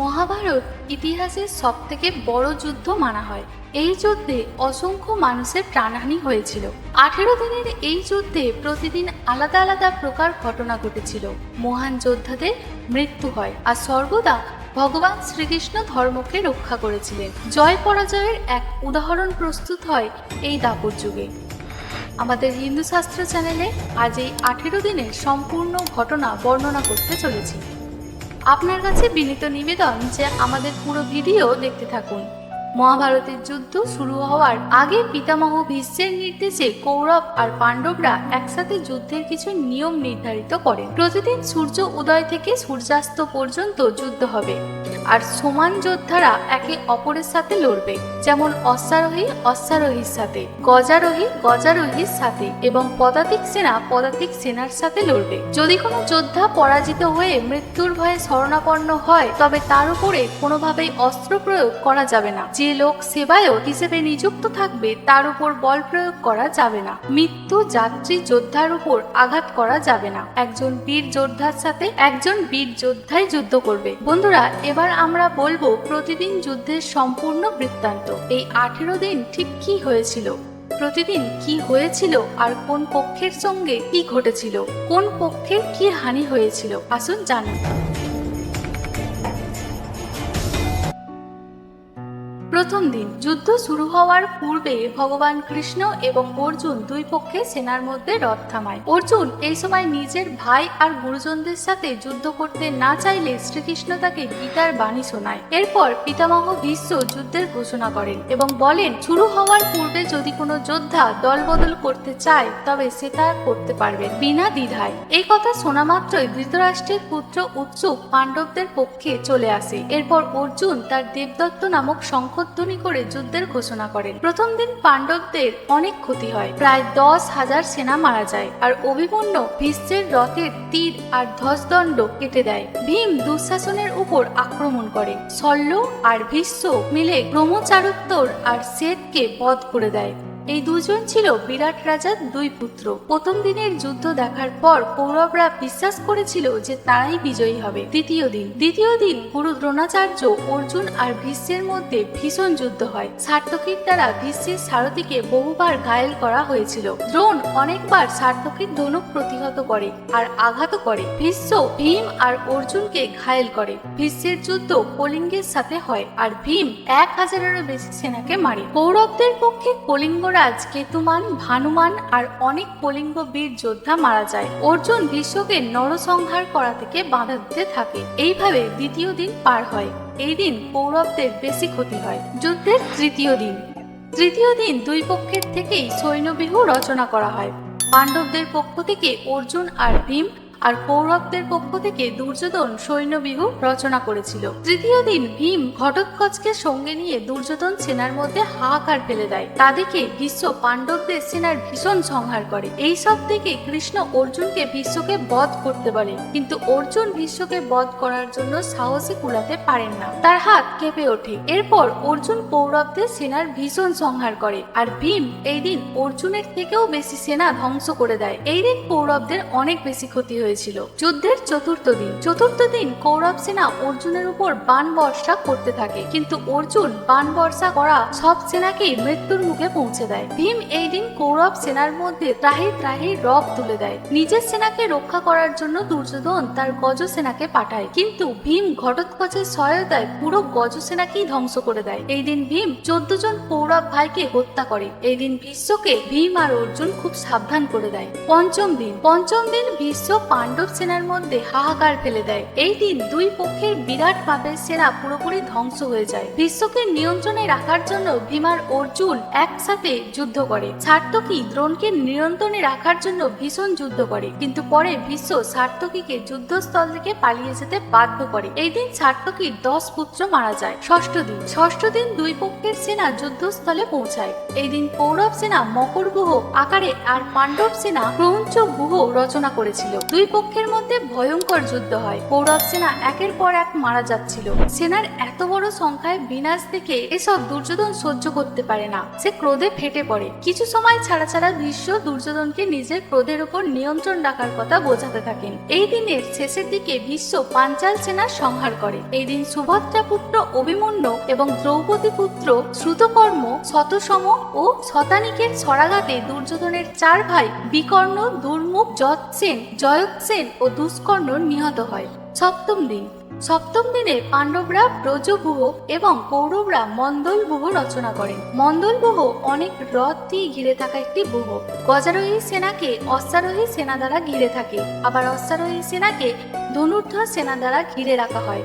মহাভারত ইতিহাসের সব থেকে বড় যুদ্ধ মানা হয়। এই যুদ্ধে অসংখ্য মানুষের প্রাণহানি হয়েছিল। আঠেরো দিনের এই যুদ্ধে প্রতিদিন আলাদা আলাদা প্রকার ঘটনা ঘটেছিল। মহান যোদ্ধাদের মৃত্যু হয় আর সর্বদা ভগবান শ্রীকৃষ্ণ ধর্মকে রক্ষা করেছিলেন। জয় পরাজয়ের এক উদাহরণ প্রস্তুত হয় এই দাপর যুগে। আমাদের হিন্দু শাস্ত্র চ্যানেলে আজ এই আঠেরো দিনের সম্পূর্ণ ঘটনা বর্ণনা করতে চলেছি। আপনার কাছে বিনীত নিবেদন যে আমাদের পুরো ভিডিও দেখতে থাকুন। মহাভারতের যুদ্ধ শুরু হওয়ার আগে পিতামহ ভীষ্মের নির্দেশে কৌরব আর পাণ্ডবরা একসাথে যুদ্ধের কিছু নিয়ম নির্ধারিত করেন প্রতিদিন সূর্য উদয় থেকে সূর্যাস্ত পর্যন্ত যুদ্ধ হবে আর সমান যোদ্ধারা একে অপরের সাথে লড়বে, যেমন অশ্বারোহী অশ্বারোহীর সাথে, গজারোহী গজারোহীর সাথে এবং পদাতিক সেনা পদাতিক সেনার সাথে লড়বে। যদি কোনো যোদ্ধা পরাজিত হয়ে মৃত্যুর ভয়ে শরণাপন্ন হয়, তবে তার উপরে কোনোভাবেই অস্ত্র প্রয়োগ করা যাবে না। যে লোক সেবায়ক হিসেবে নিযুক্ত থাকবে, তার উপর বল প্রয়োগ করা যাবে না। মৃত্যু যাত্রী যোদ্ধার উপর আঘাত করা যাবে না। একজন বীর যোদ্ধার সাথে একজন বীর যোদ্ধাই যুদ্ধ করবে। বন্ধুরা, এবার আমরা বলব প্রতিদিন যুদ্ধের সম্পূর্ণ বৃত্তান্ত। এই আঠেরো দিন ঠিক কি হয়েছিল? প্রতিদিন কি হয়েছিল আর কোন পক্ষের সঙ্গে কি ঘটেছিল? কোন পক্ষের কি হানি হয়েছিল? আসুন জানুন প্রথম দিন যুদ্ধ শুরু হওয়ার পূর্বে ভগবান কৃষ্ণ এবং অর্জুন দুই পক্ষে সেনার মধ্যে রথ থামায়। অর্জুন এই সময় নিজের ভাই আর গুরুজনদের সাথে যুদ্ধ করতে না চাইলে শ্রীকৃষ্ণ তাকে গীতার বাণী শোনায়। এরপর পিতামহ ভীষ্ম যুদ্ধের ঘোষণা করেন এবং বলেন, শুরু হওয়ার পূর্বে যদি কোনো যোদ্ধা দলবদল করতে চায়, তবে সে তা করতে পারবে বিনা দ্বিধায়। এই কথা শোনা মাত্রই ধৃতরাষ্ট্রের পুত্র উৎসুক পাণ্ডবদের পক্ষে চলে আসে। এরপর অর্জুন তার দেবদত্ত নামক শঙ্খধ্বনি করে যুদ্ধের ঘোষণা করেন। প্রথম দিন পাণ্ডবদের অনেক ক্ষতি হয়। প্রায় দশ হাজার সেনা মারা যায় আর অভিমন্য ভীষ্মের রথের তীর আর ধ্বজদণ্ড কেটে দেয়। ভীম দুঃশাসনের উপর আক্রমণ করে। শল্য আর ভীষ্ম মিলে ব্রহ্মচারুত্তর আর শ্বেতকে বধ করে দেয়। এই দুজন ছিল বিরাট রাজার দুই পুত্র। প্রথম দিনের যুদ্ধ দেখার পর কৌরবরা বিশ্বাস করেছিল যে তারাই বিজয়ী হবে। দ্বিতীয় দিন। দ্বিতীয় দিন গুরু দ্রোণাচার্য অর্জুন আর ভীষ্মের মধ্যে ভীষণ যুদ্ধ হয়। সার্থকীর দ্বারা ভীষ্মের সারথীকে বহুবার ঘায়েল করা হয়েছিল। দ্রোণ অনেকবার সার্থকীর ধনুক প্রতিহত করে আর আঘাত করে। ভীষ্ম, ভীম আর অর্জুনকে ঘায়েল করে। ভীষ্মের যুদ্ধ কলিঙ্গের সাথে হয় আর ভীম এক হাজারেরও বেশি সেনাকে মারে। কৌরবদের পক্ষে কলিঙ্গরাজ কেতুমান ভানুমান আর অনেক কলিঙ্গ বীর যোদ্ধা মারা যায়। অর্জুন বিশ্বকে নরসংহার করা থেকে বাধা দিতে থাকে। এইভাবে দ্বিতীয় দিন পার হয়। এই দিন কৌরবদের বেশি ক্ষতি হয়। যুদ্ধের তৃতীয় দিন। তৃতীয় দিন দুই পক্ষের থেকেই সৈন্যবিহু রচনা করা হয়। পাণ্ডবদের পক্ষ থেকে অর্জুন আর ভীম আর কৌরবদের পক্ষ থেকে দুর্যোধন সৈন্যবিহু রচনা করেছিল। তৃতীয় দিন ভীম ঘটোৎকচকে সঙ্গে নিয়ে দুর্যোধন সেনার মধ্যে হাহাকার ফেলে দেয়। তা দেখে ভীষ্ম পাণ্ডবদের সেনার ভীষণ সংহার করে। এই সব দেখে কৃষ্ণ অর্জুনকে ভীষ্মকে বধ করতে বলে কিন্তু অর্জুন ভীষ্মকে বধ করার জন্য সাহসে কুলাতে পারেন না। তার হাত কেঁপে ওঠে। এরপর অর্জুন কৌরবদের সেনার ভীষণ সংহার করে। আর ভীম এই দিন অর্জুনের থেকেও বেশি সেনা ধ্বংস করে দেয়। এই দিন কৌরবদের অনেক বেশি ক্ষতি হয়েছিল। যুদ্ধের চতুর্থ দিন। চতুর্থ দিন কৌরব সেনা অর্জুনের উপর বান বর্ষা করতে থাকে। কিন্তু অর্জুন বান বর্ষা করা সব সেনাকেই মৃত্যুর মুখে পৌঁছে দেয়। ভীম এই দিন কৌরব সেনার মধ্যে ত্রাহি ত্রাহি রব তুলে দেয়। নিজের সেনাকে রক্ষা করার জন্য দুর্যোধন তার গজ সেনাকে পাঠায়। কিন্তু ভীম ঘটোৎকচের সহায়তায় পুরো গজ সেনাকেই ধ্বংস করে দেয়। এই দিন ভীম চোদ্দ জন কৌরব ভাইকে হত্যা করে। এই দিন ভীষ্মকে ভীম আর অর্জুন খুব সাবধান করে দেয়। পঞ্চম দিন। পঞ্চম দিন ভীষ্ম পাণ্ডব সেনার মধ্যে হাহাকার ফেলে দেয়। এই দিন দুই পক্ষের বিরাট পাপের সেনা পুরোপুরি ধ্বংস হয়ে যায়। বিশ্বকে নিয়ন্ত্রণে রাখার জন্য ভীমার অর্জুন একসাথে যুদ্ধ করে। সার্থকী দ্রোণকে নিয়ন্ত্রণে রাখার জন্য ভীষণ যুদ্ধ করে, কিন্তু পরে ভীষ্ম সার্থকীকে যুদ্ধস্থল থেকে পালিয়ে যেতে বাধ্য করে। এই দিন সার্থকীর দশ পুত্র মারা যায়। ষষ্ঠ দিন। ষষ্ঠ দিন দুই পক্ষের সেনা যুদ্ধস্থলে পৌঁছায়। এই দিন কৌরব সেনা মকর গুহ আকারে আর পাণ্ডব সেনা ক্রৌঞ্চ গুহ রচনা করেছিল। দুই পক্ষের মধ্যে ভয়ঙ্কর যুদ্ধ হয়। কৌরব সেনা একের পর এক মারা যাচ্ছিল। সেনার এত বড় সংখ্যায় বিনাশ দেখে এসব দুর্যোধন সহ্য করতে পারে না। সে ক্রোধে ফেটে পড়ে। কিছু সময় ছাড়া ছাড়া ভীষ্ম দুর্যোধনকে নিজের ক্রোধের উপর নিয়ন্ত্রণ রাখার কথা বোঝাতে থাকেন। এই দিনের শেষের দিকে ভীষ্ম পাঞ্চাল সেনার সংহার করে। এই দিন সুভদ্রা পুত্র অভিমন্যু এবং দ্রৌপদী পুত্র শ্রুতকর্ম শতসম ও শতানিকের ছড়াঘাতে দুর্যোধনের চার ভাই বিকর্ণ, দুর্মুখ, যৎসেন জয়ৎসেন ও দুষ্কর্ণ নিহত হয়। সপ্তম দিন। সপ্তম দিনে পাণ্ডবরা ব্রজবুহ এবং কৌরবরা মন্দলবুহ রচনা করেন। মন্দলবুহ অনেক রথ দিয়ে ঘিরে থাকা একটি বুহ গজারোহী সেনাকে অশ্বারোহী সেনা দ্বারা ঘিরে থাকে। আবার অশ্বারোহী সেনাকে ধনুর্ধর সেনা দ্বারা ঘিরে রাখা হয়।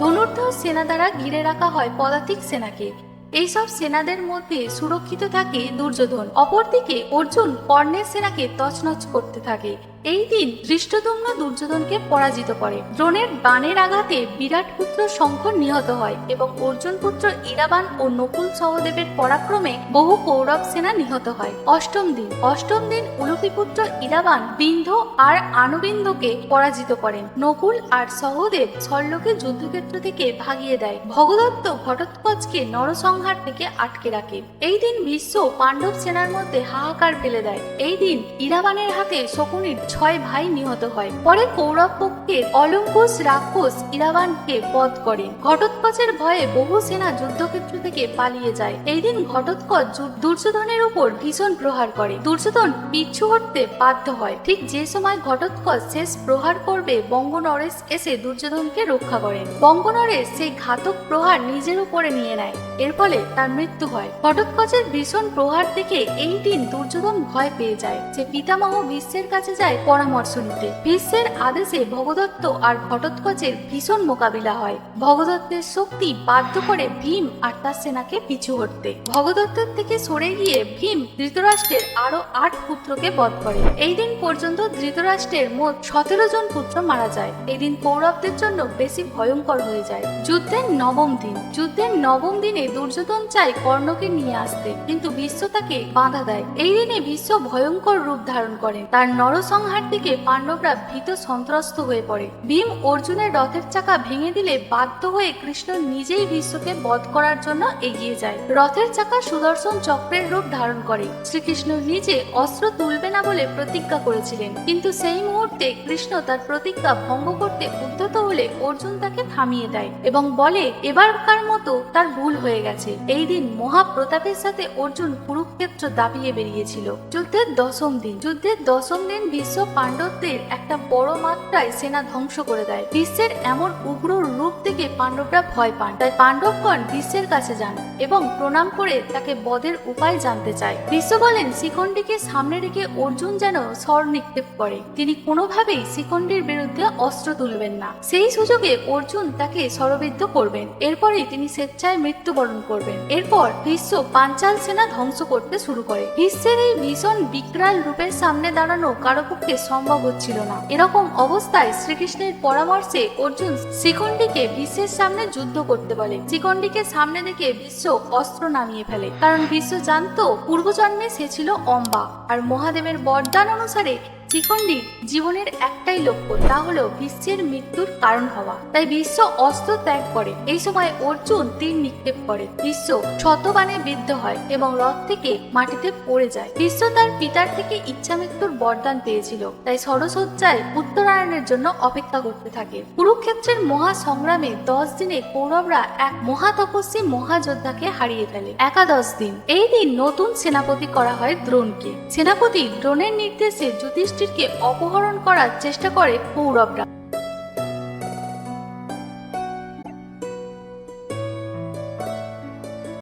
ধনুর্ধর সেনা দ্বারা ঘিরে রাখা হয় পদাতিক সেনাকে। এইসব সেনাদের মধ্যে সুরক্ষিত থাকে দুর্যোধন। অপরদিকে অর্জুন কর্ণের সেনাকে তছনছ করতে থাকে। এই দিন ধৃষ্টদুম্ন দুর্যোধনকে পরাজিত করে। দ্রোণের বাণের আঘাতে বিরাট পুত্র শঙ্খ নিহত হয় এবং অর্জুন পুত্র ইরাবান ও নকুল সহদেবের পরাক্রমে বহু কৌরব সেনা নিহত হয়। অষ্টম দিন। অষ্টম দিন উলুপি পুত্র ইরাবান বিন্ধ আর আনুবিন্দকে পরাজিত করেন। নকুল আর সহদেব ছল্লকে যুদ্ধক্ষেত্র থেকে ভাগিয়ে দেয়। ভগদত্ত ঘটোৎকচকে নরসংহার থেকে আটকে রাখে। এই দিন বিশ্ব পাণ্ডব সেনার মধ্যে হাহাকার ফেলে দেয়। এই দিন ইরাবানের হাতে শকুনির ছয় ভাই নিহত হয়। পরে কৌরব পক্ষের অলঙ্কুশ রাক্ষস ইরাবানকে বধ করেন ঘটোৎকচের ভয়ে বহু সেনা যুদ্ধক্ষেত্র থেকে পালিয়ে যায়। এই দিন ঘটোৎকচ দুর্যোধনের উপর ভীষণ প্রহার করে। দুর্যোধন পিছু হটতে বাধ্য হয়। ঠিক যে সময় ঘটোৎকচ শেষ প্রহার করবে, বঙ্গনরেশ এসে দুর্যোধনকে রক্ষা করেন। বঙ্গনরেশ সেই ঘাতক প্রহার নিজের উপরে নিয়ে নেয়। এর ফলে তার মৃত্যু হয়। ঘটোৎকচের ভীষণ প্রহার দেখে এই দিন দুর্যোধন ভয় পেয়ে যায় যে পিতামহ ভীষ্মের কাছে যায় পরামর্শ নিতে। ভীষ্মের আদেশে ভগদত্ত আর ঘটোৎকচের ভীষণ মোকাবিলা হয়। ভগদত্তের শক্তি বাধ্য করে ভীম আর তার সেনাকে পিছু হটতে। ভগদত্তের থেকে সরে গিয়ে ভীম ধৃতরাষ্ট্রের আরও আট পুত্রকে বধ করে। এই দিন পর্যন্ত ধৃতরাষ্ট্রের মোট সতেরো জন পুত্র মারা যায়। এই দিন কৌরবদের জন্য বেশি ভয়ঙ্কর হয়ে যায়। যুদ্ধের নবম দিন। যুদ্ধের নবম দিনে দুর্যোধন চায় কর্ণকে নিয়ে আসতে। কিন্তু বিশ্ব তাকে বাধা দেয়। এই দিনে বিশ্ব ভয়ঙ্কর রূপ ধারণ করেন তার নরসংহার থেকে পাণ্ডবরা ভীত সন্ত্রস্ত হয়ে পড়ে। ভীম অর্জুনের রথের চাকা ভেঙে দিলে বাধ্য হয়ে কৃষ্ণ নিজেই বিশ্বকে বধ করার জন্য এগিয়ে যায়। রথের চাকা সুদর্শন চক্রের রূপ ধারণ করে। শ্রীকৃষ্ণ নিজে অস্ত্র তুলবে না বলে প্রতিজ্ঞা করেছিলেন। কিন্তু সেই মুহূর্তে কৃষ্ণ তার প্রতিজ্ঞা ভঙ্গ করতে উদ্যত হলে অর্জুন তাকে থামিয়ে দেয় এবং বলে, এবারকার মতো তার ভুল হয়ে গেছে। এই দিন মহাপ্রতাপের সাথে অর্জুন কুরুক্ষেত্র দাবিয়ে বেরিয়েছিল। যুদ্ধের দশম দিন। যুদ্ধের দশম দিন বিশ্ব পাণ্ডবদের একটা বড় মাত্রায় সেনা ধ্বংস করে দেয়। বিশ্বের এমন উগ্র রূপ দেখে পাণ্ডবরা ভয় পান। তাই পাণ্ডবগণ বিশ্বের কাছে যান এবং প্রণাম করে তাকে বধের উপায় জানতে চায়। বিশ্ব বলেন, শিখণ্ডীকে সামনে রেখে অর্জুন যেন স্বর নিক্ষেপ করে। তিনি কোনোভাবেই শিখণ্ডীর বিরুদ্ধে অস্ত্র তুলবেন না। সেই সুযোগে অর্জুন তাকে স্বরবিদ্ধ করবেন। এরপরেই তিনি স্বেচ্ছায় মৃত্যুবরণ করবেন। এরপর বিশ্ব পাঞ্চাল সেনা ধ্বংস করতে শুরু করে। বিশ্বের এই ভীষণ বিকরাল রূপের সামনে দাঁড়ানো কারও পক্ষে সম্ভব হচ্ছিল না। এরকম অবস্থায় শ্রীকৃষ্ণের পরামর্শে অর্জুন শিখণ্ডীকে বিশ্বের সামনে যুদ্ধ করতে বলে। শিখণ্ডীকে সামনে দেখে বিশ্ব অস্ত্র নামিয়ে ফেলে। কারণ বিশ্ব জানতো পূর্বজন্মে সে ছিল অম্বা। আর মহাদেবের বরদান অনুসারে শিখণ্ডীর জীবনের একটাই লক্ষ্য, তা হলো বিশ্বের মৃত্যুর কারণ হওয়া। তাই বিশ্ব অস্ত্র ত্যাগ করে। এই সময় অর্জুন তীর নিক্ষেপ করে। বিশ্ব শতবানে বিদ্ধ হয় এবং রথ থেকে মাটিতে পড়ে যায়। বিশ্ব তার পিতার থেকে ইচ্ছা মৃত্যুর বরদান পেয়েছিল। তাই সরসজ্জায় উত্তরায়ণের জন্য অপেক্ষা করতে থাকে। কুরুক্ষেত্রের মহা সংগ্রামে দশ দিনে কৌরবরা এক মহাতপস্বী মহাযোদ্ধাকে হারিয়ে ফেলে। একাদশ দিন। এই দিন নতুন সেনাপতি করা হয় দ্রোণকে। সেনাপতি দ্রোণের নির্দেশে যুধিষ্ঠিরকে অপহরণ করার চেষ্টা করে কৌরবরা।